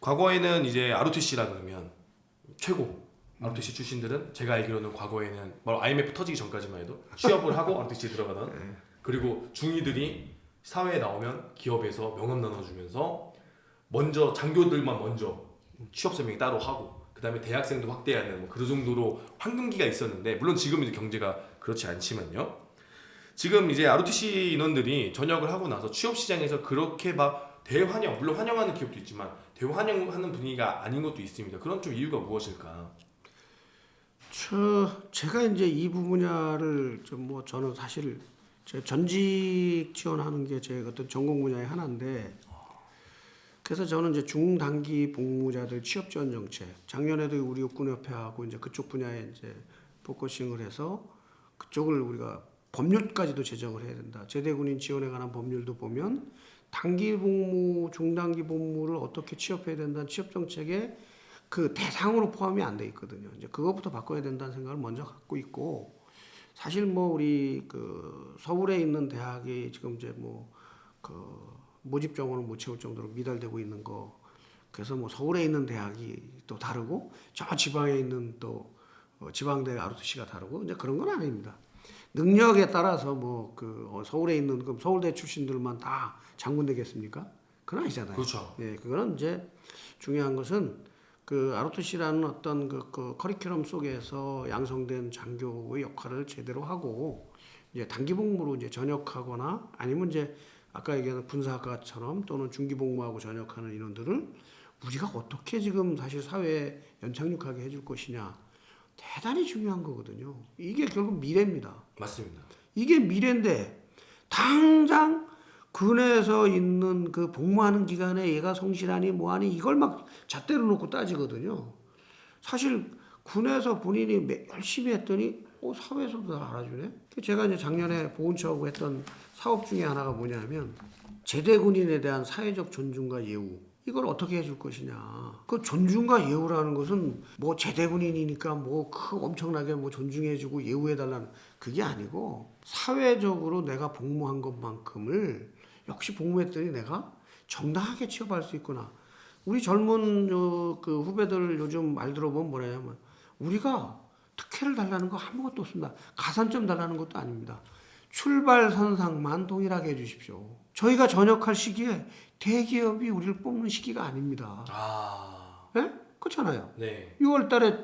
과거에는 이제 ROTC라 그러면 최고 ROTC 출신들은 제가 알기로는 과거에는 바로 IMF 터지기 전까지만 해도 취업을 하고 ROTC에 들어가던 그리고 중위들이 사회에 나오면 기업에서 명함 나눠주면서 먼저 장교들만 먼저 취업 설명이 따로 하고 그 다음에 대학생도 확대하는 뭐 그 정도로 황금기가 있었는데 물론 지금 이제 경제가 그렇지 않지만요. 지금 이제 ROTC 인원들이 전역을 하고 나서 취업 시장에서 그렇게 막 대환영 물론 환영하는 기업도 있지만 대환영하는 분위기가 아닌 것도 있습니다. 그런 좀 이유가 무엇일까? 저 제가 이제 이 분야를 좀 뭐 저는 사실 제 전직 지원하는 게 제 어떤 전공 분야의 하나인데 그래서 저는 이제 중단기 복무자들 취업 지원 정책 작년에도 우리 육군협회하고 이제 그쪽 분야에 이제 포커싱을 해서 그쪽을 우리가 법률까지도 제정을 해야 된다. 제대군인 지원에 관한 법률도 보면 단기 복무, 중단기 복무를 어떻게 취업해야 된다는 취업 정책에 그 대상으로 포함이 안 돼 있거든요. 이제 그것부터 바꿔야 된다는 생각을 먼저 갖고 있고 사실 뭐 우리 그 서울에 있는 대학이 지금 이제 뭐 그 모집 정원을 못 채울 정도로 미달되고 있는 거 그래서 뭐 서울에 있는 대학이 또 다르고 저 지방에 있는 또 어, 지방대 ROTC가 다르고 이제 그런 건 아닙니다. 능력에 따라서 뭐 그 서울에 있는 그럼 서울대 출신들만 다 장군 되겠습니까? 그건 아니잖아요. 그렇죠. 예, 그거는 이제 중요한 것은 그 ROTC라는 어떤 그, 그 커리큘럼 속에서 양성된 장교의 역할을 제대로 하고 이제 단기 복무로 이제 전역하거나 아니면 이제 아까 얘기한 군사학과처럼 또는 중기 복무하고 전역하는 인원들을 우리가 어떻게 지금 사실 사회에 연착륙하게 해줄 것이냐 대단히 중요한 거거든요. 이게 결국 미래입니다. 맞습니다. 이게 미래인데 당장 군에서 있는 그 복무하는 기간에 얘가 성실하니 뭐하니 이걸 막 잣대로 놓고 따지거든요. 사실 군에서 본인이 매- 열심히 했더니 어, 사회에서도 다 알아주네. 제가 이제 작년에 보훈처하고 했던 사업 중에 하나가 뭐냐면 제대 군인에 대한 사회적 존중과 예우. 이걸 어떻게 해줄 것이냐. 그 존중과 예우라는 것은 뭐 제대군인이니까 뭐 그 엄청나게 뭐 존중해주고 예우해달라는 그게 아니고 사회적으로 내가 복무한 것만큼을 역시 복무했더니 내가 정당하게 취업할 수 있구나. 우리 젊은 어, 그 후배들 요즘 말 들어보면 뭐냐면 우리가 특혜를 달라는 거 아무것도 없습니다. 가산점 달라는 것도 아닙니다. 출발 선상만 동일하게 해주십시오. 저희가 전역할 시기에 대기업이 우리를 뽑는 시기가 아닙니다. 아, 예? 그렇잖아요. 네. 6월 달에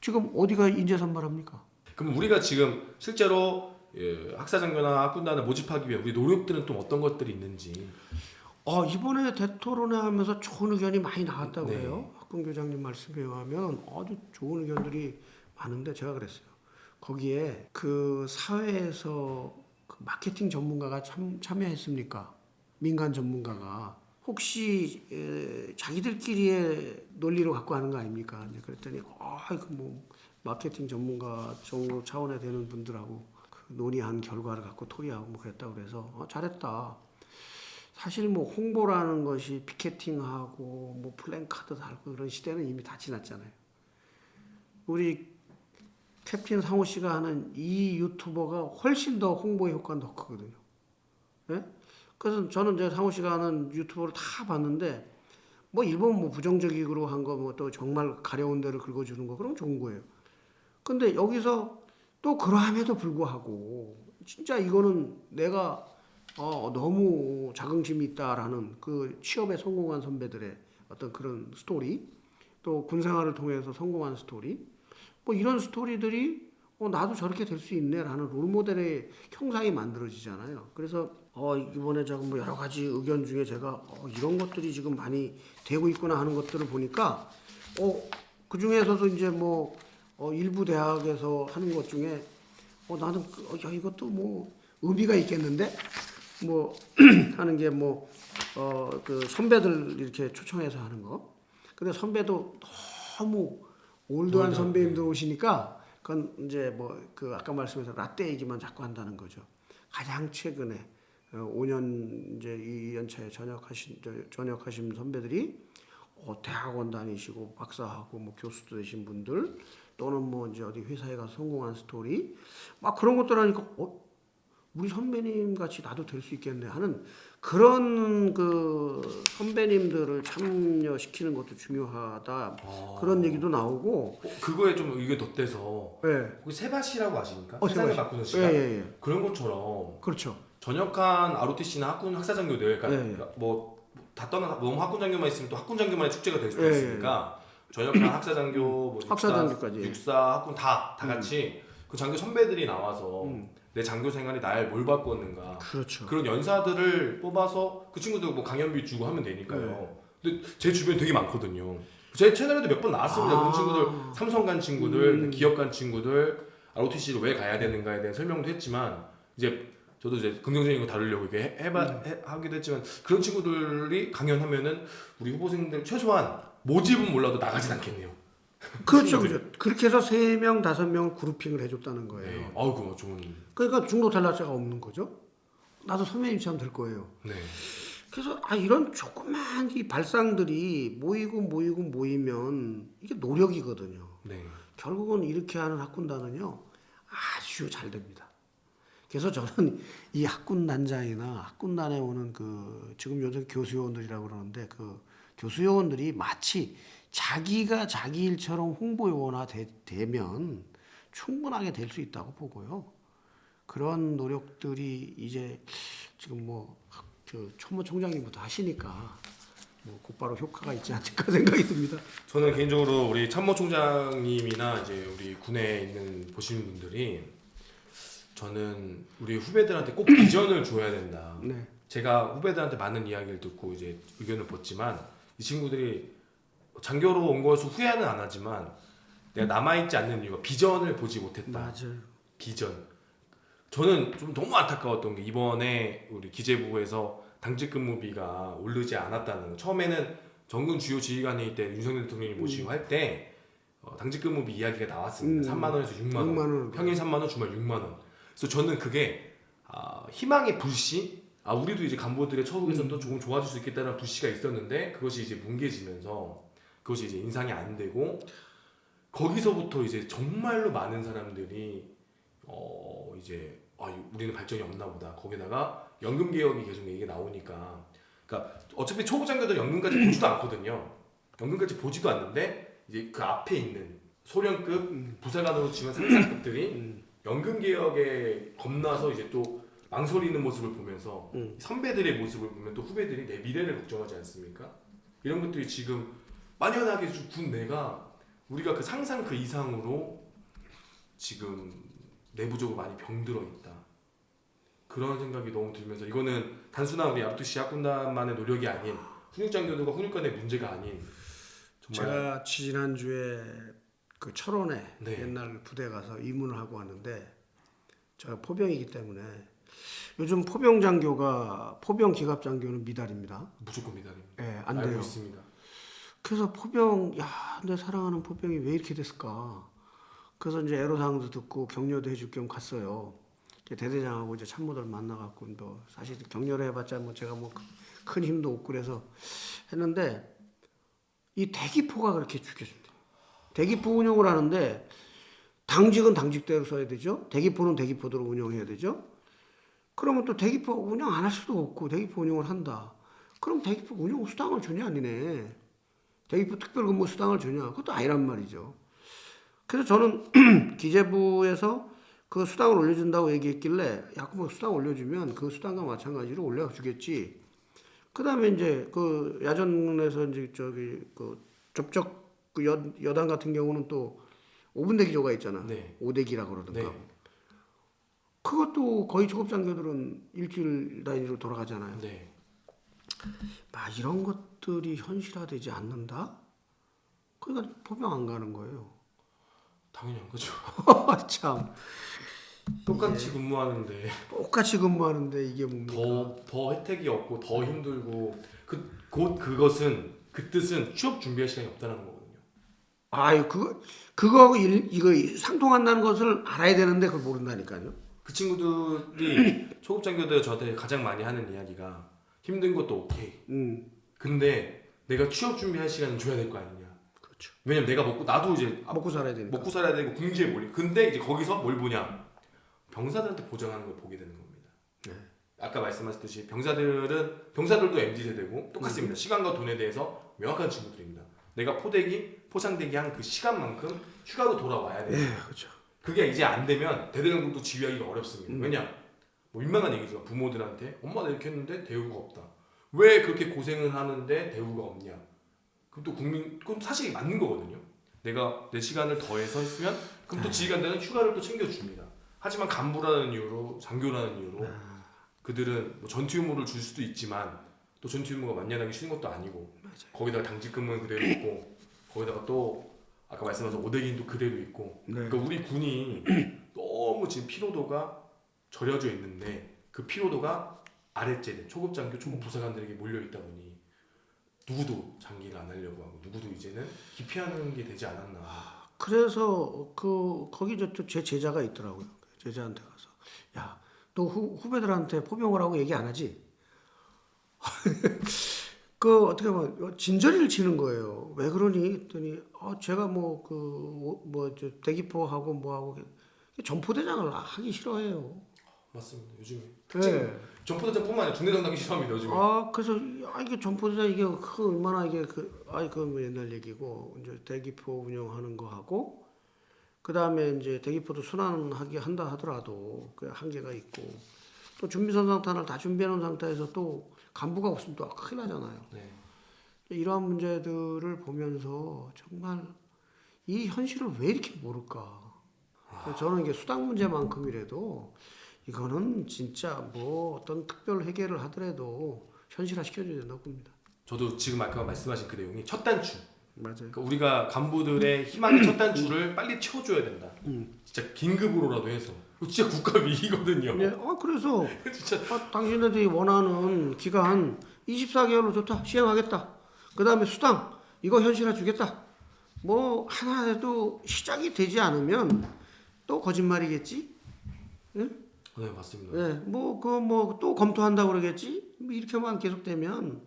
지금 어디가 인재 선발합니까? 그럼 우리가 지금 실제로 예, 학사장교나 학군단을 모집하기 위해 우리 노력들은 또 어떤 것들이 있는지. 어, 이번에 대토론회 하면서 좋은 의견이 많이 나왔다고 네. 해요. 학군 교장님 말씀에 의하면 아주 좋은 의견들이 많은데 제가 그랬어요. 거기에 그 사회에서 그 마케팅 전문가가 참, 참여했습니까? 민간 전문가가 혹시 에, 자기들끼리의 논리로 갖고 하는 거 아닙니까? 그랬더니 아그뭐 마케팅 전문가 정도 차원에 되는 분들하고 그 논의한 결과를 갖고 토의하고 뭐 그랬다고 그래서 어, 잘했다. 사실 뭐 홍보라는 것이 피켓팅하고 뭐 플랜카드 달고 그런 시대는 이미 다 지났잖아요. 우리 캡틴 상호 씨가 하는 이 유튜버가 훨씬 더 홍보의 효과는 더 크거든요. 예? 그래서 저는 이제 상호 씨가 하는 유튜버를 다 봤는데 뭐 일본 뭐 부정적으로 한 거 뭐 또 정말 가려운 데를 긁어주는 거 그럼 좋은 거예요. 근데 여기서 또 그러함에도 불구하고 진짜 이거는 내가 어, 너무 자긍심이 있다라는 그 취업에 성공한 선배들의 어떤 그런 스토리 또 군생활을 통해서 성공한 스토리 뭐 이런 스토리들이 어, 나도 저렇게 될 수 있네라는 롤모델의 형상이 만들어지잖아요. 그래서 어, 이번에 저뭐 여러 가지 의견 중에 제가 어, 이런 것들이 지금 많이 되고 있구나 하는 것들을 보니까 어, 그 중에서도 이제 뭐 어, 일부 대학에서 하는 것 중에 어, 나는 그, 어, 야 이것도 뭐 의미가 있겠는데 뭐 하는 게 뭐 어 그 선배들 이렇게 초청해서 하는 거. 근데 선배도 너무 올드한 선배님들 오시니까 그건 이제 뭐 그 아까 말씀해서 라떼 얘기만 자꾸 한다는 거죠. 가장 최근에 어, 5년 이제 이 연차에 전역하신 저, 전역하신 선배들이 어, 대학원 다니시고 박사하고 뭐 교수도 되신 분들 또는 뭐 이제 어디 회사에 가서 성공한 스토리 막 그런 것들 하니까 어 우리 선배님 같이 나도 될 수 있겠네 하는 그런 그 선배님들을 참여시키는 것도 중요하다. 아. 그런 얘기도 나오고. 어, 그거에 좀 의견 덧대서 예. 혹시 세바시라고 아십니까? 어, 세상을 세바시. 바꾸는 예, 시간 예, 예. 그런 것처럼 그렇죠. 전역한 ROTC나 학군 학사장교들 그러니까, 예, 예. 그러니까 뭐다 떠나 너무 학군 장교만 있으면 또 학군 장교만의 축제가 될 수도 예, 예. 있으니까 전역한 학사장교 뭐 육사, 학사장교까지. 육사 학군 다 다 같이 그 장교 선배들이 나와서 음. 내 장교 생활이 날 뭘 바꿨는가 그렇죠. 그런 연사들을 뽑아서 그 친구들 뭐 강연비 주고 하면 되니까요. 네. 근데 제 주변에 되게 많거든요. 제 채널에도 몇 번 나왔습니다. 아. 그런 친구들 삼성 간 친구들, 음. 기업 간 친구들, ROTC를 왜 가야 되는가에 대한 설명도 했지만 이제 저도 이제 긍정적인 거 다루려고 이렇게 해- 해봐 음. 해, 하기도 했지만 그런 친구들이 강연하면은 우리 후보생들 최소한 모집은 몰라도 나가진 않겠네요. 그렇죠. 그렇죠. 그렇게 해서 세 명, 다섯 명을 그룹핑을 해줬다는 거예요. 네. 아우 그거 좋은. 그러니까 중도 탈락자가 없는 거죠. 나도 선배님처럼 될 거예요. 네. 그래서 아 이런 조그만 이 발상들이 모이고 모이고 모이면 이게 노력이거든요. 네. 결국은 이렇게 하는 학군단은요 아주 잘 됩니다. 그래서 저는 이 학군단장이나 학군단에 오는 그 지금 요즘 교수요원들이라고 그러는데 그 교수요원들이 마치 자기가 자기 일처럼 홍보요원화 되, 되면 충분하게 될 수 있다고 보고요. 그런 노력들이 이제 지금 뭐저 초모 총장님부터 하시니까 뭐 곧바로 효과가 있지 않을까 생각이 듭니다. 저는 개인적으로 우리 참모 총장님이나 이제 우리 군에 있는 보시는 분들이 저는 우리 후배들한테 꼭 비전을 줘야 된다. 네. 제가 후배들한테 많은 이야기를 듣고 이제 의견을 봤지만 이 친구들이 장교로 온 것을 후회는 안 하지만 내가 남아있지 않는 이유가 비전을 보지 못했다. 맞아요. 비전. 저는 좀 너무 안타까웠던 게 이번에 우리 기재부에서 당직 근무비가 오르지 않았다는 거. 처음에는 정군 주요 지휘관회의 때 윤석열 대통령이 모시고 할때 어, 당직 근무비 이야기가 나왔습니다. 음. 3만 원에서 6만 원. 6만 원. 평일 3만 원, 주말 6만 원. 그래서 저는 그게 아, 희망의 불씨. 아 우리도 이제 간부들의 처우 개선도 음. 조금 좋아질 수 있겠다는 불씨가 있었는데 그것이 이제 뭉개지면서 그것이 이제 인상이 안 되고 거기서부터 이제 정말로 많은 사람들이 어 이제 아 우리는 발전이 없나 보다. 거기다가 연금 개혁이 계속 얘기가 나오니까 그러니까 어차피 초보 장교들 연금까지 보지도 않거든요. 연금까지 보지도 않는데 이제 그 앞에 있는 소령급 부사관으로 치면 상사급들이 음. 연금 개혁에 겁나서 이제 또 망설이는 모습을 보면서 음. 선배들의 모습을 보면 또 후배들이 내 미래를 걱정하지 않습니까? 이런 것들이 지금 만연하게 주- 군 내가 우리가 그 상상 그 이상으로 지금 내부적으로 많이 병들어 있다. 그런 생각이 너무 들면서 이거는 단순한 우리 아르투시 학군단만의 노력이 아닌 훈육장교들과 훈육관의 문제가 아닌 정말 제가 지난 주에 그 철원에 네. 옛날 부대 가서 입문을 하고 왔는데 제가 포병이기 때문에 요즘 포병 장교가 포병 기갑 장교는 미달입니다. 무조건 미달입니다. 예, 안 알고 돼요. 있습니다. 그래서 포병 야, 내 사랑하는 포병이 왜 이렇게 됐을까? 그래서 이제 애로사항도 듣고 격려도 해줄 겸 갔어요. 이제 대대장하고 이제 참모들 만나갖고 뭐 사실 격려를 해봤자 뭐 제가 뭐 큰 힘도 없고 그래서 했는데 이 대기포가 그렇게 죽겠습니다. 대기포 운영을 하는데 당직은 당직대로 써야 되죠. 대기포는 대기포대로 운영해야 되죠. 그러면 또 대기포 운영 안 할 수도 없고 대기포 운영을 한다. 그럼 대기포 운영 수당을 주냐 아니네. 대기포 특별근무 수당을 주냐? 그것도 아니란 말이죠. 그래서 저는 기재부에서 그 수당을 올려준다고 얘기했길래 야구 뭐 수당 올려주면 그 수당과 마찬가지로 올려주겠지. 그 다음에 이제 그 야전에서 이제 저기 그 접촉 그 여, 여단 같은 경우는 또 5분 대기조가 있잖아. 네. 5대기라고 그러던가. 네. 그것도 거의 초급장교들은 일주일 단위로 돌아가잖아요. 네. 막 이런 것들이 현실화되지 않는다? 그러니까 포병 안 가는 거예요. 당연히 한 거죠. 참 똑같이 근무하는데 똑같이 근무하는데 이게 뭡니까? 더 더 혜택이 없고 더 힘들고 그 곧 그것은 그 뜻은 취업 준비할 시간이 없다는 거거든요. 아유 그거 그거하고 일, 이거 상통한다는 것을 알아야 되는데 그걸 모른다니까요. 그 친구들이 초급 장교들 저한테 가장 많이 하는 이야기가 힘든 것도 오케이. 음 근데 내가 취업 준비할 시간은 줘야 될 거 아니냐. 그렇죠. 왜냐면 내가 먹고 나도 이제 먹고 살아야 되니까. 먹고 살아야 되고 궁지에 몰리. 근데 이제 거기서 뭘 보냐? 병사들한테 보장하는 걸 보게 되는 겁니다. 네. 아까 말씀하셨듯이 병사들은 병사들도 MZ 세대고 똑같습니다. 시간과 돈에 대해서 명확한 친구들입니다. 내가 포대기 포상대기 한 그 시간만큼 휴가로 돌아와야 돼. 예, 그렇죠. 그게 이제 안 되면 대대장동도 지휘하기가 어렵습니다. 음. 왜냐? 뭐 민망한 얘기죠. 부모들한테 엄마 나 이렇게 했는데 대우가 없다. 왜 그렇게 고생을 하는데 대우가 없냐? 그럼 또 국민 그럼 사실 맞는 거거든요. 내가 내 시간을 더해서 했으면 그럼 또 지휘관들은 휴가를 또 챙겨줍니다. 하지만 간부라는 이유로 장교라는 이유로 그들은 뭐 전투 유무를 줄 수도 있지만 또 전투 유무가 만연하게 쉬는 것도 아니고 거기다가 당직근무는 그대로 있고 거기다가 또 아까 말씀하신 오대기도 그대로 있고 네. 그러니까 우리 군이 너무 지금 피로도가 절여져 있는데 그 피로도가 아랫제대 초급 장교 초급 부사관들에게 몰려 있다 보니 누구도 장기를 안 하려고 하고 누구도 이제는 기피하는 게 되지 않았나 그래서 그 거기 저제 제자가 있더라고요. 제자한테 가서 야, 너 후, 후배들한테 포병을 하고 얘기 안 하지? 그 어떻게 보면 진저리를 치는 거예요. 왜 그러니? 했더니 아, 제가 뭐 그뭐저 대기포 하고 뭐 하고 전포대장을 하기 싫어해요. 맞습니다 요즘에 네. 전포대장뿐만 아니라 중대 장 당기 싫어합니다 요즘에 아 그래서 아 이게 전포대장 이게 그 얼마나 이게 그 아이 그뭐 옛날 얘기고 이제 대기포 운영하는 거 하고 그 다음에 이제 대기포도 순환하기 한다 하더라도 그 한계가 있고 또 준비선 상탄을 다 준비해 놓은 상태에서 또 간부가 없으면 또 큰일 나잖아요. 네. 이러한 문제들을 보면서 정말 이 현실을 왜 이렇게 모를까? 저는 이게 수당 문제만큼이라도 이거는 진짜 뭐 어떤 특별 회계를 하더라도 현실화 시켜줘야 된다고 봅니다. 저도 지금 아까 말씀하신 그 내용이 첫 단추 맞아요. 그러니까 우리가 간부들의 희망의 첫 단추를 빨리 채워줘야 된다 진짜 긴급으로라도 해서 진짜 국가 위기거든요 네, 아 그래서 진짜 아, 당신들이 원하는 기간 24개월로 좋다 시행하겠다. 그 다음에 수당 이거 현실화 주겠다. 뭐 하나라도 시작이 되지 않으면 또 거짓말이겠지. 네 맞습니다 예, 뭐그 뭐 또 검토한다 고 그러겠지. 뭐 이렇게만 계속되면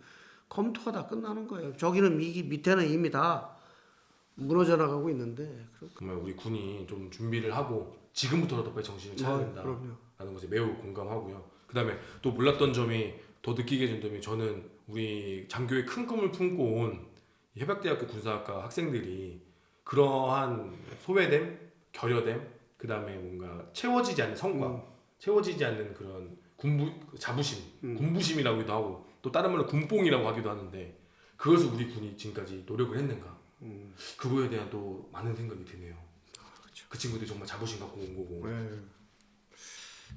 검토가 다 끝나는 거예요. 저기는 미, 밑에는 이미 다 무너져 나가고 있는데. 정말 우리 군이 좀 준비를 하고 지금부터라도 빨리 정신을 차려야 뭐, 된다라는 그럼요. 것에 매우 공감하고요. 그다음에 또 몰랐던 점이 더 느끼게 된 점이 저는 우리 장교의 큰 꿈을 품고 온 해병대학교 군사학과 학생들이 그러한 소외됨, 결여됨, 그다음에 뭔가 채워지지 않는 성과, 음. 채워지지 않는 그런 군부 자부심, 군부심이라고도 하고 또 다른 말로 군뽕이라고 하기도 하는데 그것을 우리 군이 지금까지 노력을 했는가? 음. 그거에 대한 또 많은 생각이 드네요. 그 친구들이 정말 자부심 갖고 온 거고. 예.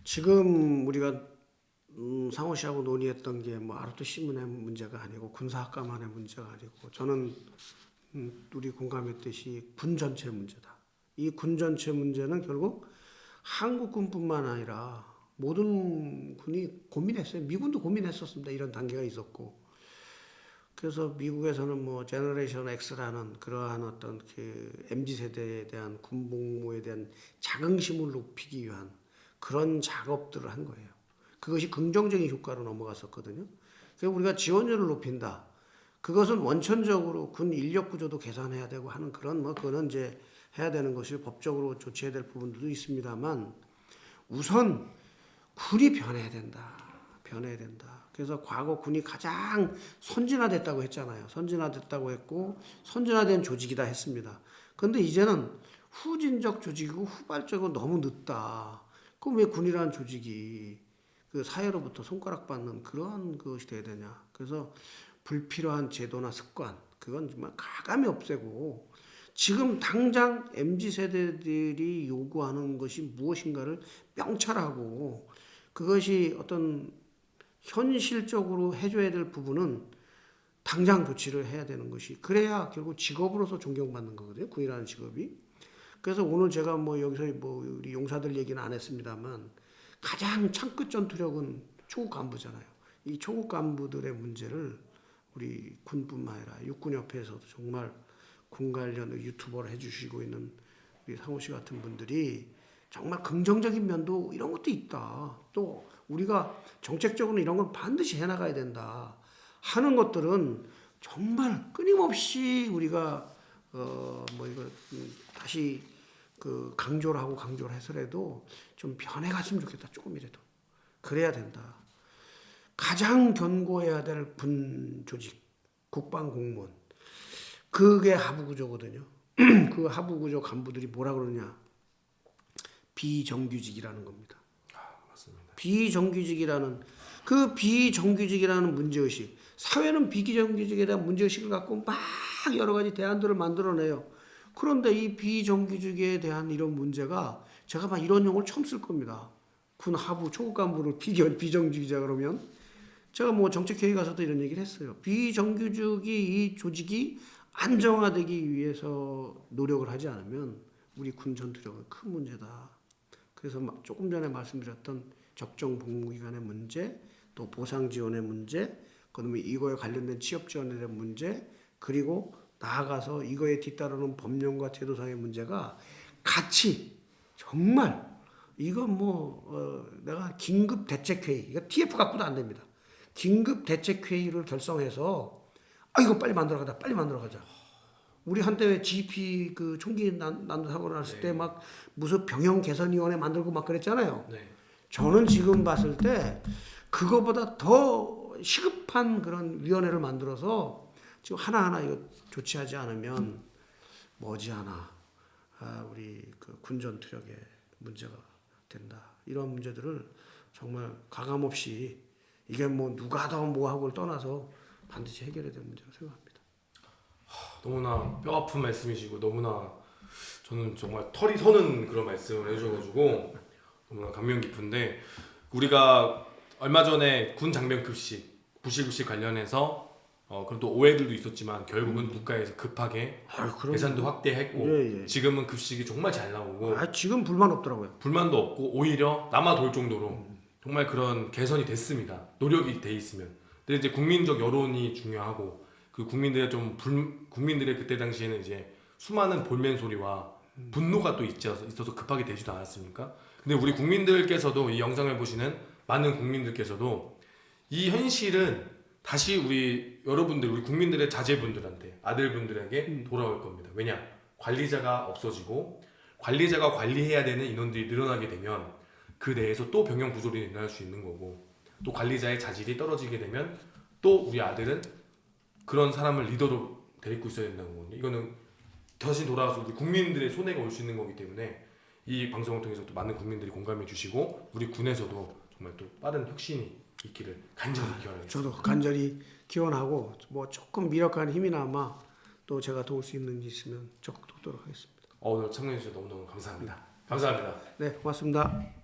지금 우리가 음, 상호 씨하고 논의했던 게 뭐 아르토 신문의 문제가 아니고 군사학과만의 문제가 아니고 저는 음, 우리 공감했듯이 군 전체 문제다. 이 군 전체 문제는 결국 한국군뿐만 아니라 모든 군이 고민했어요. 미군도 고민했었습니다. 이런 단계가 있었고. 그래서 미국에서는 뭐 제너레이션 X라는 그러한 어떤 그 MZ 세대에 대한 군복무에 대한 자긍심을 높이기 위한 그런 작업들을 한 거예요. 그것이 긍정적인 효과로 넘어갔었거든요. 그래서 우리가 지원율을 높인다. 그것은 원천적으로 군 인력 구조도 개선해야 되고 하는 그런 뭐 그거는 이제 해야 되는 것이 법적으로 조치해야 될 부분들도 있습니다만 우선 군이 변해야 된다. 변해야 된다. 그래서 과거 군이 가장 선진화됐다고 했잖아요. 선진화됐다고 했고 선진화된 조직이다 했습니다. 그런데 이제는 후진적 조직이고 후발적으로 너무 늦다. 그럼 왜 군이라는 조직이 그 사회로부터 손가락 받는 그러한 것이 돼야 되냐. 그래서 불필요한 제도나 습관 그건 정말 가감히 없애고 지금 당장 MZ 세대들이 요구하는 것이 무엇인가를 명찰하고 그것이 어떤 현실적으로 해줘야 될 부분은 당장 조치를 해야 되는 것이 그래야 결국 직업으로서 존경받는 거거든요. 군이라는 직업이. 그래서 오늘 제가 뭐 여기서 뭐 우리 용사들 얘기는 안 했습니다만 가장 창끝 전투력은 초급 간부잖아요. 이 초급 간부들의 문제를 우리 군뿐만 아니라 육군협회에서도 정말 군 관련 유튜버를 해주시고 있는 우리 상호 씨 같은 분들이 정말 긍정적인 면도 이런 것도 있다. 또 우리가 정책적으로 이런 걸 반드시 해나가야 된다. 하는 것들은 정말 끊임없이 우리가 어 뭐 이거 음, 다시 그 강조를 하고 강조를 해서라도 좀 변해갔으면 좋겠다. 조금이라도 그래야 된다. 가장 견고해야 될 군 조직, 국방 공무원. 그게 하부 구조거든요. 그 하부 구조 간부들이 뭐라 그러냐? 비정규직이라는 겁니다. 맞습니다. 비정규직이라는 그 비정규직이라는 문제의식 사회는 비정규직에 대한 문제의식을 갖고 막 여러 가지 대안들을 만들어내요. 그런데 이 비정규직에 대한 이런 문제가 제가 막 이런 용어를 처음 쓸 겁니다. 군 하부 초급 간부를 비견 비정규직이자 그러면 제가 뭐 정책회의 가서도 이런 얘기를 했어요. 비정규직이 이 조직이 안정화되기 위해서 노력을 하지 않으면 우리 군 전투력은 큰 문제다. 그래서 막 조금 전에 말씀드렸던 적정 복무 기간의 문제, 또 보상 지원의 문제, 그다음에 이거에 관련된 취업 지원에 대한 문제, 그리고 나아가서 이거에 뒤따르는 법령과 제도상의 문제가 같이 정말 이건 뭐 어, 내가 긴급 대책 회의, 이거 TF 갖고도 안 됩니다. 긴급 대책 회의를 결성해서 아 이거 빨리 만들어 가자, 빨리 만들어 가자. 우리 한때 왜 GP 그 총기 난, 난도 사고 났을 때 막 무슨 병영 개선위원회 만들고 막 그랬잖아요. 네. 저는 지금 봤을 때 그거보다 더 시급한 그런 위원회를 만들어서 지금 하나하나 이거 조치하지 않으면 머지않아 아, 우리 그 군전 투력에 문제가 된다. 이런 문제들을 정말 가감 없이 이게 뭐 누가 더 뭐 하고를 떠나서 반드시 해결해야 될 문제라고 생각합니다. 너무나 뼈 아픈 말씀이시고 너무나 저는 정말 털이 서는 그런 말씀을 해주셔가지고 너무나 감명 깊은데 우리가 얼마 전에 군 장병 급식 부실급식 관련해서 어 그런 또 오해들도 있었지만 결국은 국가에서 급하게 아유, 그럼 예산도 확대했고 예, 예. 지금은 급식이 정말 잘 나오고 아, 지금 불만 없더라고요. 불만도 없고 오히려 남아 돌 정도로 정말 그런 개선이 됐습니다. 노력이 돼 있으면. 근데 이제 국민적 여론이 중요하고 그 국민들의 좀 불, 국민들의 그때 당시에는 이제 수많은 볼멘 소리와 분노가 또 있어서, 있어서 급하게 되지도 않았습니까? 근데 우리 국민들께서도 이 영상을 보시는 많은 국민들께서도 이 현실은 다시 우리 여러분들 우리 국민들의 자제분들한테 아들분들에게 돌아올 겁니다. 왜냐 관리자가 없어지고 관리자가 관리해야 되는 인원들이 늘어나게 되면 그 내에서 또 병영 부조리 일어날 수 있는 거고 또 관리자의 자질이 떨어지게 되면 또 우리 아들은 그런 사람을 리더로 데리고 있어야 된다는 거거든요. 이거는 다시 돌아와서 우리 국민들의 손해가 올 수 있는 거기 때문에 이 방송을 통해서 또 많은 국민들이 공감해 주시고 우리 군에서도 정말 또 빠른 혁신이 있기를 간절히 기원하겠습니다. 저도 간절히 기원하고 뭐 조금 미력한 힘이나마 또 제가 도울 수 있는 게 있으면 적극 돕도록 하겠습니다. 어, 오늘 참여해 주셔서 너무너무 감사합니다. 감사합니다. 네, 고맙습니다.